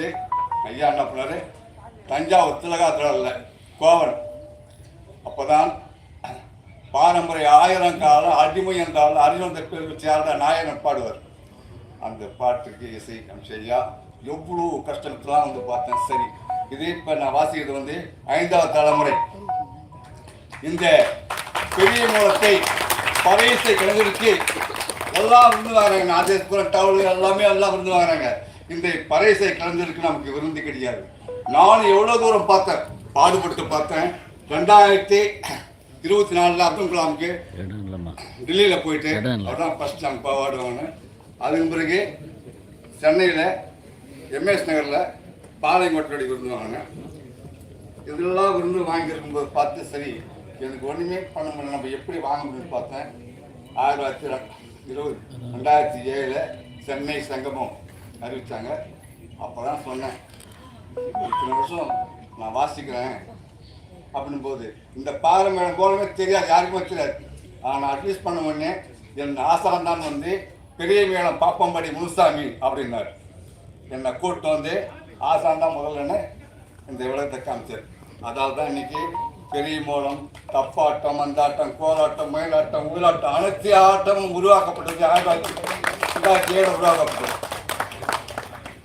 ஐயா என்ன பண்ணாரு? தஞ்சாவூர் திலகாத்திரல்ல கோவன். அப்போதான் பாரம்பரிய ஆயிரம் காலம் அடிமை என்றால் அறிவந்த பேருக்கு சேர்ந்த நாயகன் பாடுவார்? அந்த பாட்டுக்கு இசை ஐயா எவ்வளோ கஷ்டத்துலாம் வந்து பார்த்தேன். சரி இதே இப்போ நான் வாசிக்கிறது வந்து ஐந்தாவது தலைமுறை. இந்த பெரிய மூலத்தை பறையத்தை கலைஞருக்கு எல்லாம் விருந்து வாங்குறாங்க. நாதேஸ்வரம் டவுல் எல்லாமே எல்லாம் விருந்து வாங்குறாங்க. இந்த பறையசை கலைஞருக்கு நமக்கு விருந்து கிடையாது. நான் எவ்வளோ தூரம் பார்த்தேன் பாடுபட்டு பார்த்தேன் ரெண்டாயிரத்தி இருபத்தி நாலில் அப்துல் கலாமுக்கு டெல்லியில் போயிட்டு. அதான் ஃபஸ்ட் நாங்கள் பாடுவாங்க அதுக்கு பிறகு சென்னையில் எம்எஸ் நகரில் பாளையங்கோட்டடி விருந்து வாங்கினேன் இதெல்லாம் விருந்து வாங்கியிருக்கும்போது பார்த்து சரி எனக்கு ஒன்றுமே பண்ண முடியல. நம்ம எப்படி வாங்க முடியும்னு பார்த்தேன். ஆயிரத்தி தொள்ளாயிரத்தி இருபது ரெண்டாயிரத்தி ஏழில் சென்னை சங்கமம். அறிவித்தாங்க அப்போ தான் சொன்னேன் இத்தனை வருஷம் நான் வாசிக்கிறேன் அப்படின்போது இந்த பாரம்பரியம் போலவே தெரியாது யாருக்குமே தெரியாது. ஆனால் அட்வைஸ் பண்ண உடனே என் ஆசான் வந்து பெரிய மேளம் பாப்பம்படி முனுசாமி அப்படின்னார். என்னை கூப்பிட்டு வந்து ஆசான் தான் முதல்ல இந்த விளக்கத்தை காமிச்சார். அதால் தான் இன்னைக்கு பெரிய மூலம் தப்பாட்டம் அந்தாட்டம் கோலாட்டம் மயிலாட்டம் உயிலாட்டம் அனைத்து ஆட்டமும் உருவாக்கப்பட்டது ஆயிரத்தி தொள்ளாயிரத்தி உருவாக்கப்பட்டது.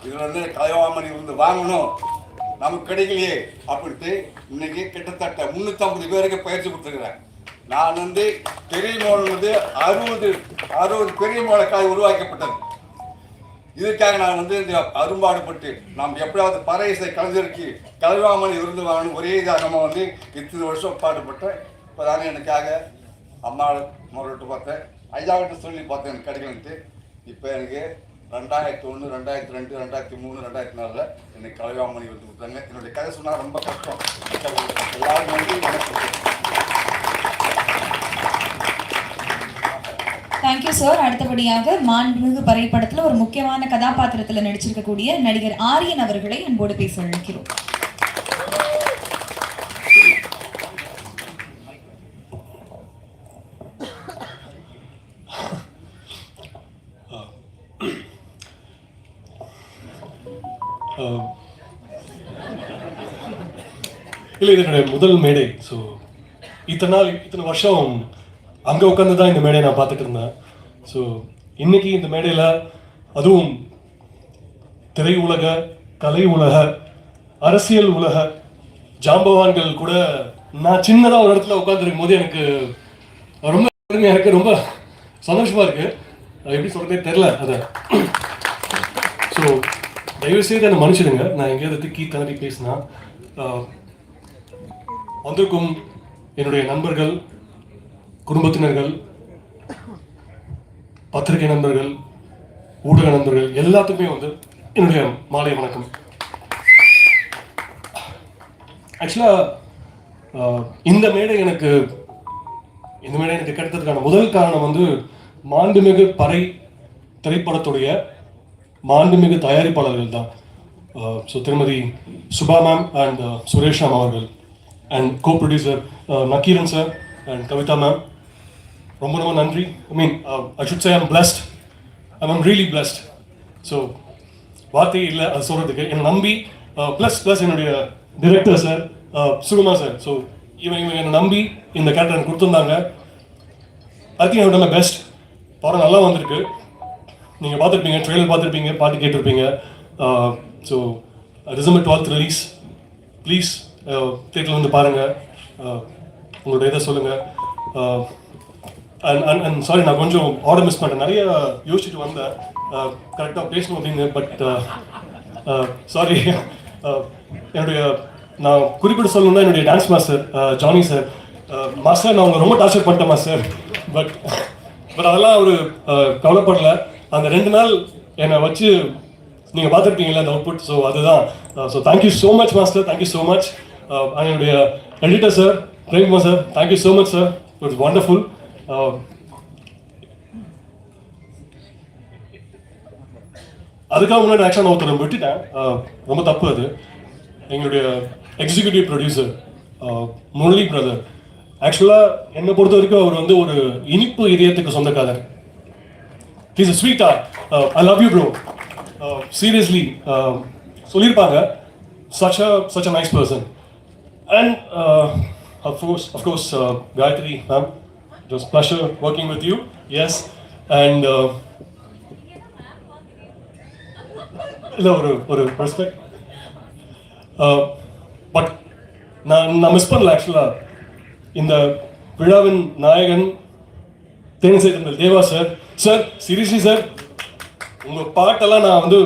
இதுல வந்து கலைவாமணி வந்து வாங்கணும். நமக்கு கிடைக்கலையே. அப்படின்ட்டு இன்னைக்கு கிட்டத்தட்ட முந்நூற்றம்பது பேருக்கு பயிற்சி கொடுத்துருக்குறேன் நான் வந்து பெரிய மோல் வந்து அறுபது அறுபது பெரிய மோளக்காய் உருவாக்கப்பட்டது. இதுக்காக நான் வந்து இந்த அரும்பாடுபட்டு நாம் எப்படியாவது பறை இசை கலைஞருக்கு கலைவாமணி இருந்து வாங்கணும். ஒரே இதாக நம்ம வந்து இத்தனை வருஷம் பாடுபட்டேன் இப்போ தானே எனக்காக அம்மா முறையிட்டு பார்த்தேன். ஐயாவிட்ட சொல்லி பார்த்தேன் எனக்கு கிடைக்கலன்ட்டு. இப்போ எனக்கு ரெண்டாயிரத்தி ஒன்று ரெண்டாயிரத்தி ரெண்டு ரெண்டாயிரத்தி மூணு ரெண்டாயிரத்தி நாலில் என்னை கலைவாமணி வந்து கொடுத்தாங்க. என்னுடைய கதை சொன்னால் ரொம்ப கஷ்டம். எல்லாரும் வந்து தேங்க்யூ சார் அடுத்தபடியாக மாண்புமிகு பறைப்படத்தில் படத்துல ஒரு முக்கியமான கதாபாத்திரத்துல நடிச்சிருக்கக்கூடிய நடிகர் ஆரியன் அவர்களை அன்போடு பேச அழைக்கிறோம். இல்லை இது என்னுடைய முதல் மேடை. ஸோ இத்தனை நாள் இத்தனை வருஷம் அங்கே உட்காந்து தான் இந்த மேடையை நான் பார்த்துட்டு இருந்தேன். ஸோ இன்னைக்கு இந்த மேடையில் அதுவும் திரை உலக கலை உலக அரசியல் உலக ஜாம்பவான்கள் கூட நான் சின்னதாக ஒரு இடத்துல உட்காந்துருக்கும் போது எனக்கு ரொம்ப பெருமையா இருக்கு ரொம்ப சந்தோஷமாக இருக்குது அது எப்படி சொல்கிறதே தெரில அதை. ஸோ தயவு செய்து என்னை மன்னிச்சிடுங்க. நான் எங்கேயாவது திக்கி திணறி பேசினா வந்திருக்கும் என்னுடைய நண்பர்கள் குடும்பத்தினர்கள் பத்திரிகை நண்பர்கள் ஊடக நண்பர்கள் எல்லாத்துக்குமே வந்து என்னுடைய மாலை வணக்கம். ஆக்சுவலாக இந்த மேடை எனக்கு இந்த மேடை எனக்கு கிடைத்ததுக்கான முதல் காரணம் வந்து மாண்புமிகு பறை திரைப்படத்துடைய மாண்புமிகு தயாரிப்பாளர்கள் தான். ஸோ திருமதி Subha ma'am and Suresh ma'am அவர்கள். And co producer Nakkeeran sir and Kavitha ma'am ரொம்ப ரொம்ப நன்றி. I mean I should say I'm blessed I am really blessed so வார்த்தையே இல்லை அது சொல்கிறதுக்கு என்னை நம்பி uh, ப்ளஸ் ப்ளஸ் என்னுடைய director sir Sukuma sir so இவன் இவன் என்னை நம்பி இந்த கேரக்டர் எனக்கு கொடுத்துருந்தாங்க. ஐ திங்க் பெஸ்ட் படம் நல்லா வந்திருக்கு. நீங்கள் பார்த்துருப்பீங்க ட்ரெயிலர் பார்த்துருப்பீங்க பாட்டு கேட்டிருப்பீங்க. So December twelfth release please தேட்டரில் வந்து பாருங்கள் உங்களோட இதை சொல்லுங்கள் அண்ட் அண்ட் அண்ட் சாரி நான் கொஞ்சம் ஆர்டர் மிஸ் பண்ணிட்டேன். நிறைய யோசிச்சுட்டு வந்தேன். கரெக்டாக பேசணும் அப்படின்னு பட் சாரி என்னுடைய நான் குறிப்பிட்டு சொல்லணும்னா என்னுடைய dance master Johnny sir master நான் உங்களை ரொம்ப டார்ச்சர் பண்ணிட்டேன் மாஸ்டர் பட் பட் அதெல்லாம் அவர் கவலைப்படல. அந்த ரெண்டு நாள் என்னை வச்சு நீங்கள் பார்த்துருப்பீங்களா அந்த அவுட்புட் ஸோ அதுதான். So thank you so much master thank you so much என்னுடைய editor sir Premkumar sir thank you so much sir it's wonderful அதுக்காக முன்னாடி ஆக்சுவலாக நான் ஒருத்தர் விட்டுட்டேன் um, ரொம்ப தப்பு அது. எங்களுடைய executive producer um, Murali brother ஆக்சுவலாக என்னை பொறுத்த வரைக்கும் அவர் வந்து ஒரு இனிப்பு இதயத்துக்கு சொந்தக்காரர். Is a sweetheart. I love you bro seriously சொல்லியிருப்பாங்க. Such a such a nice person and uh, of course of course uh, Gayatri ma'am it was pleasure working with you. Yes. And uh, இல்ல ஒரு ஒரு respect but நான் நான் miss பண்ணல ஆக்சுவலாக இந்த விழாவின் நாயகன் தேனிசை தந்தல் Deva sir sir seriously sir உங்கள் பாட்டெல்லாம் நான் வந்து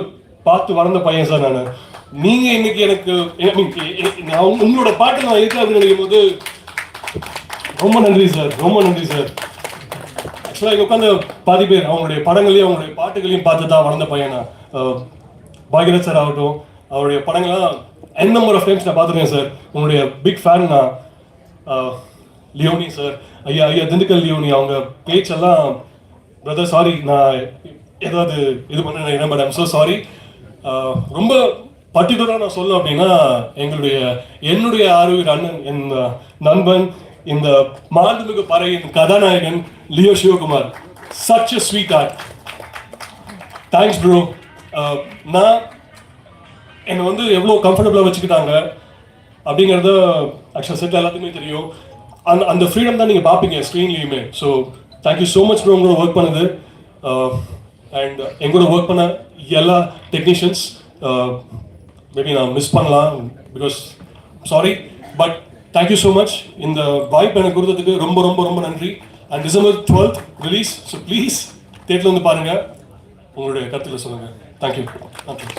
பார்த்து வளர்ந்த பையன் சார் நான். நீங்க இன்னைக்கு எனக்கு எ- உங்களோட பாட்டு நான் இருக்கு அப்படின்னு நினைக்கும் போது ரொம்ப நன்றி சார் ரொம்ப நன்றி சார். ஆக்சுவலாக இங்கே உட்காந்து பாதி பேர் அவங்களுடைய படங்களையும் அவங்களுடைய பாட்டுகளையும் பார்த்து தான் வளர்ந்த பையன். நான் சார் ஆகட்டும் அவருடைய படங்கள்லாம் என் நம்பர் ஆஃப் டைம்ஸ் நான் பார்த்துருக்கேன் சார். உங்களுடைய பிக் ஃபேன் நான் லியோனி சார் ஐயா ஐயா திண்டுக்கல் லியோனி அவங்க பேச்செல்லாம் பிரதர் சாரி நான் ஏதாவது இது பண்ண நினைக்கிறேன் பட் ஐம் ஸோ சாரி ரொம்ப பர்டிகுலராக நான் சொல்ல அப்படின்னா எங்களுடைய என்னுடைய ஆரோக்கிய அண்ணன் என் நண்பன் இந்த மாண்புமிகு பறையின் கதாநாயகன் Leo Sivakumar. Such a sweet heart thanks bro நான் என்னை வந்து எவ்வளோ கம்ஃபர்டபுளாக வச்சுக்கிட்டாங்க அப்படிங்கிறத ஆக்சுவலாக செட்டில் எல்லாத்துக்குமே தெரியும். அந்த அந்த ஃப்ரீடம் தான் நீங்கள் பார்ப்பீங்க ஸ்க்ரீன்லேயுமே so thank you so much bro உங்களோட ஒர்க் பண்ணுது. அண்ட் எங்களோட ஒர்க் பண்ண எல்லா டெக்னீஷியன்ஸ் மேபி நான் மிஸ் பண்ணலாம் because sorry but thank you so much இந்த வாய்ப்பு எனக்கு கொடுத்ததுக்கு ரொம்ப ரொம்ப ரொம்ப நன்றி. And December twelfth release so please தேட்டில் வந்து பாருங்கள் உங்களுடைய கருத்தில் சொல்லுங்கள் தேங்க்யூ தேங்க்யூ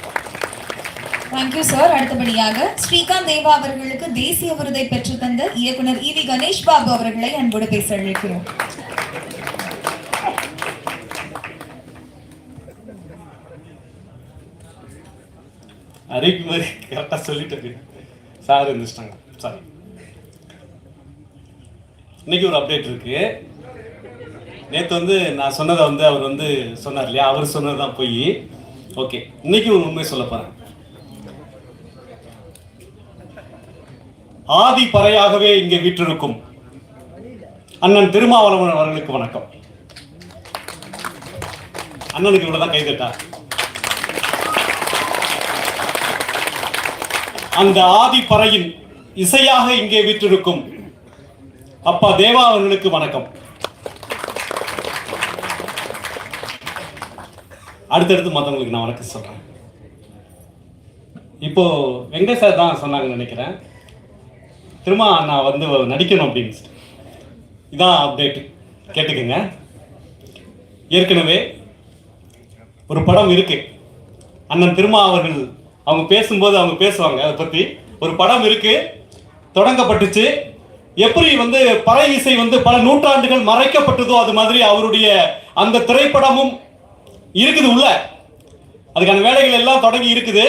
தேங்க்யூ சார் அடுத்தபடியாக ஸ்ரீகாந்த் தேவா அவர்களுக்கு தேசிய விருதை பெற்று தந்த இயக்குனர் இ வி கணேஷ் பாபு அவர்களை அன்போடு பேச அழைக்கிறோம். அறிவிப்பு மாதிரி கரெக்டாக சொல்லிட்டு சார் இருந்துச்சிட்டாங்க சாரி இன்னைக்கு ஒரு அப்டேட் இருக்கு. நேற்று வந்து நான் சொன்னதை வந்து அவர் வந்து சொன்னார் இல்லையா? அவர் சொன்னது தான் போய். ஓகே இன்னைக்கு ஒரு உண்மை சொல்ல போறேன். ஆதி பறையாகவே இங்கே வீற்றிருக்கும் அண்ணன் திருமாவளவன் அவர்களுக்கு வணக்கம். அண்ணனுக்கு இவ்வளவுதான் கைதட்டா அந்த ஆதி பறையின் இசையாக இங்கே வீற்றிருக்கும் அப்பா தேவா அவர்களுக்கு வணக்கம். அடுத்தடுத்து மற்றவங்களுக்கு நான் வணக்கம் சொல்றேன். இப்போ வெங்கட் சார் தான் சொன்னாங்கன்னு நினைக்கிறேன். திரும்ப நான் வந்து நடிக்கணும் அப்படின்னு. இதான் அப்டேட் கேட்டுக்கங்க. ஏற்கனவே ஒரு படம் இருக்கு. அண்ணன் திருமா அவர்கள் அவங்க பேசும்போது அவங்க பேசுவாங்க அதை பத்தி. ஒரு படம் இருக்கு தொடங்கப்பட்டுச்சு. எப்படி வந்து பறை இசை வந்து பல நூற்றாண்டுகள் மறைக்கப்பட்டதோ அது மாதிரி அவருடைய அந்த திரைப்படமும் இருக்குது உள்ள. அதுக்கான வேலைகள் எல்லாம் தொடங்கி இருக்குது.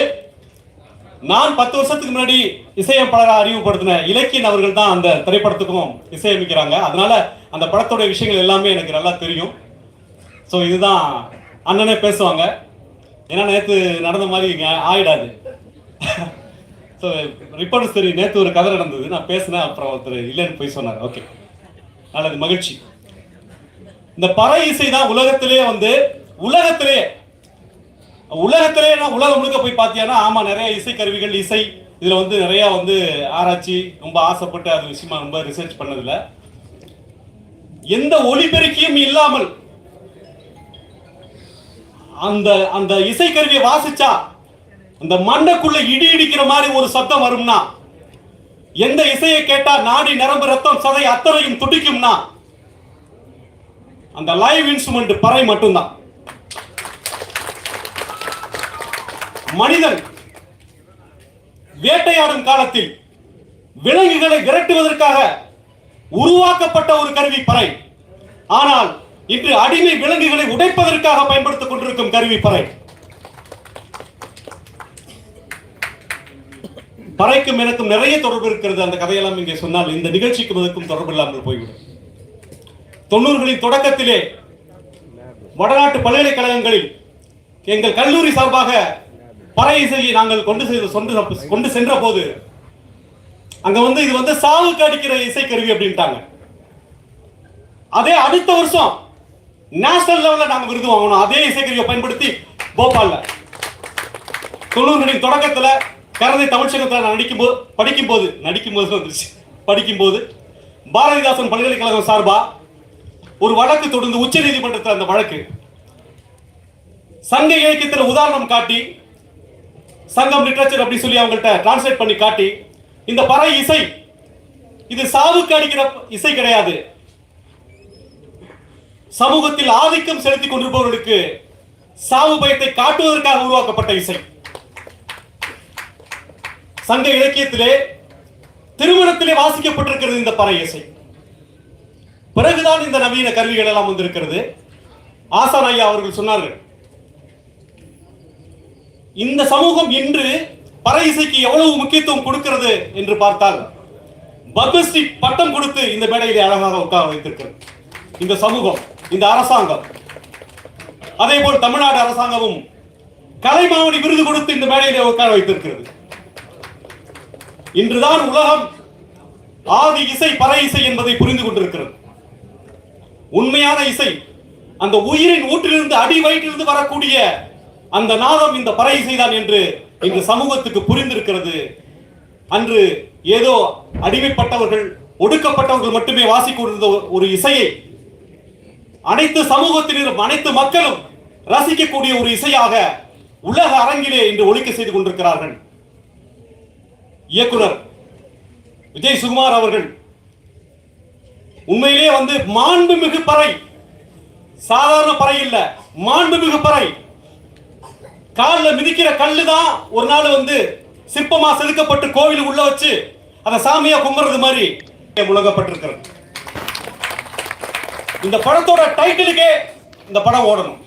நான் பத்து வருஷத்துக்கு முன்னாடி இசையமைப்பாளராக அறிமுகப்படுத்தின இலக்கியன் அவர்கள் தான் அந்த திரைப்படத்துக்கும் இசையமைக்கிறாங்க. அதனால அந்த படத்தோட விஷயங்கள் எல்லாமே எனக்கு நல்லா தெரியும். ஸோ இதுதான் அண்ணனே பேசுவாங்க. ஏன்னா நேற்று நடந்த மாதிரி இங்கே ஆயிடாது. ஸோ ரிப்போர்ட் சரி நேற்று ஒரு கதை நடந்தது. நான் பேசினேன் அப்புறம் ஒருத்தர் இல்லைன்னு போய் சொன்னார். ஓகே நல்லது மகிழ்ச்சி. இந்த பறை இசை தான் உலகத்திலே வந்து உலகத்திலே உலகத்திலே நான் உலகம் முழுக்க போய் பார்த்தீங்கன்னா ஆமா நிறைய இசை கருவிகள் இசை இதுல வந்து நிறைய வந்து ஆராய்ச்சி ரொம்ப ஆசைப்பட்டு அது விஷயமா ரொம்ப ரிசர்ச் பண்ணதுல. எந்த ஒளிபெருக்கியும் இல்லாமல் அந்த அந்த இசைக்கருவியை வாசிச்சா அந்த மண்டைக்குள்ள இடி இடிக்கிற மாதிரி ஒரு சத்தம் வரும்னா? எந்த இசையை கேட்டா நாடி நரம்பு ரத்தம் சதை அத்தனையும் துடிக்கும்னா? அந்த லைவ் இன்ஸ்ட்ருமெண்ட் பறை மட்டும்தான். மனிதன் வேட்டையாடும் காலத்தில் விலங்குகளை விரட்டுவதற்காக உருவாக்கப்பட்ட ஒரு கருவி பறை. ஆனால் இன்று அடிமை விலங்குகளை உடைப்பதற்காக பயன்படுத்திக் கொண்டிருக்கும் கருவி பறை. பறைக்கும் எனக்கும் நிறைய தொடர்பு இருக்கிறது. அந்த கதையெல்லாம் இங்கே சொன்னால் இந்த நிகழ்ச்சிக்கும் அதற்கும் தொடர்பு இல்லாமல் போய்விடும். தொண்ணூறுகளின் தொடக்கத்திலே வடநாட்டு பல்கலைக்கழகங்களில் எங்கள் கல்லூரி சார்பாக பறை இசையை நாங்கள் கொண்டு சென்று சொந்து கொண்டு சென்ற போது அங்க வந்து இது வந்து சாவுக்கு அடிக்கிற இசைக்கருவி அப்படின்ட்டாங்க. அதே அடுத்த வருஷம் நேஷனல் லெவல்ல நாம் விருது வாங்கணும். அதே இசைக்கருவியை பயன்படுத்தி போபாலில். தொண்ணூறுகளின் தொடக்கத்துல கரந்தை தமிழ்ச்சங்கத்தில் நான் நடிக்கும் போது படிக்கும் போது நடிக்கும் போது வந்துருச்சு. படிக்கும் போது பாரதிதாசன் பல்கலைக்கழகம் சார்பா ஒரு வழக்கு தொடர்ந்து உச்ச நீதிமன்றத்தில் அந்த வழக்கு. சங்க இலக்கியத்தில் உதாரணம் காட்டி சங்கம் லிட்ரேச்சர் அப்படி சொல்லி அவங்கள்ட்ட டிரான்ஸ்லேட் பண்ணி காட்டி இந்த பறை இசை இது சாவுக்கு அடிக்கிற இசை கிடையாது. சமூகத்தில் ஆதிக்கம் செலுத்திக் கொண்டிருப்பவர்களுக்கு சாவு பயத்தை காட்டுவதற்காக உருவாக்கப்பட்ட இசை. சங்க இலக்கியத்திலே திருமணத்திலே வாசிக்கப்பட்டிருக்கிறது இந்த பறை இசை. பிறகுதான் இந்த நவீன கருவிகள் எல்லாம் வந்திருக்கிறது. ஆசான் ஐயா அவர்கள் சொன்னார்கள் இந்த சமூகம் இன்று பறை இசைக்கு எவ்வளவு முக்கியத்துவம் கொடுக்கிறது என்று பார்த்தால் பத்மஸ்ரீ பட்டம் கொடுத்து இந்த மேடையிலே அழகாக உட்கார வைத்திருக்கிறது. இந்த சமூகம் இந்த அரசாங்கம். அதே போல் தமிழ்நாடு அரசாங்கமும் கலைமாமணி விருது கொடுத்து இந்த மேடையிலே உட்கார வைத்திருக்கிறது. இன்றுதான் உலகம் ஆதி இசை பறை இசை என்பதை புரிந்து கொண்டிருக்கிறது. உண்மையான இசை அந்த உயிரின் ஊற்றிலிருந்து அடி வயிற்றிலிருந்து வரக்கூடிய அந்த நாதம் இந்த பறை இசைதான் என்று இன்று சமூகத்துக்கு புரிந்திருக்கிறது. அன்று ஏதோ அடிமைப்பட்டவர்கள் ஒடுக்கப்பட்டவர்கள் மட்டுமே வாசிக்கொண்டிருந்த ஒரு இசையை அனைத்து சமூகத்தினரும் அனைத்து மக்களும் ரசிக்கக்கூடிய ஒரு இசையாக உலக அரங்கிலே இன்று ஒழிக்க செய்து கொண்டிருக்கிறார்கள். இயக்குனர் விஜய் சுகுமார் அவர்கள் உண்மையிலே வந்து மாண்புமிகு பறை சாதாரண பறை இல்ல மாண்புமிகு பறை. கால்ல மிதிக்கிற கல்லு தான் ஒரு நாள் வந்து சிற்பமா செதுக்கப்பட்டு கோவில் உள்ள வச்சு அதை சாமியா கும்பிடுறது மாதிரி முழங்கப்பட்டிருக்கிறது. இந்த படத்தோட டைட்டிலுக்கே இந்த படம் ஓடணும்.